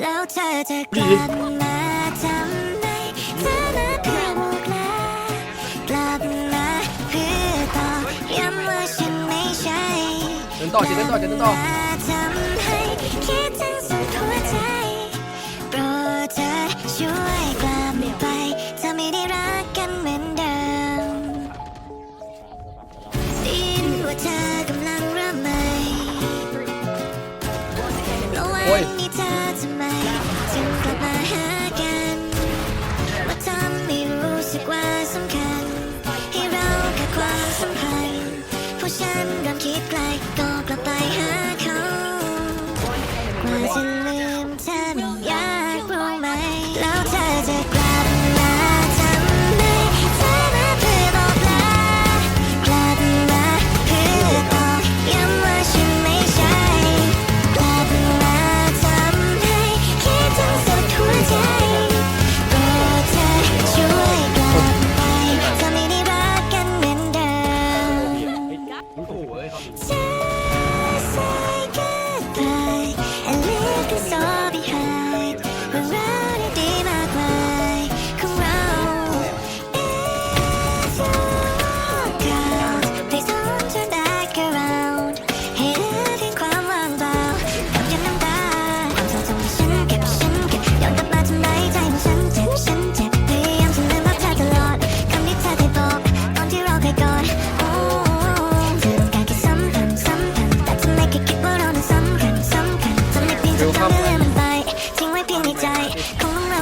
แล้วเธอจะกลับมาทำไมเธอมาเพื่อบอกลากลับมาเพื่อต่อย้ำว่าฉันไม่ใช่เดินต่อเดินต่อเดินต่อทำให้คิดถึงสุดหัวใจ หากันว่าทำให้รู้สึกว่าสำคัญ ให้เราแค่ความสัมพันธ์เพราะฉันเริ่มคิดไกลก็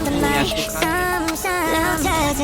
the. Some, some,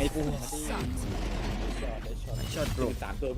ไงกูหัวดีช็อตเลยช็อตสามตัว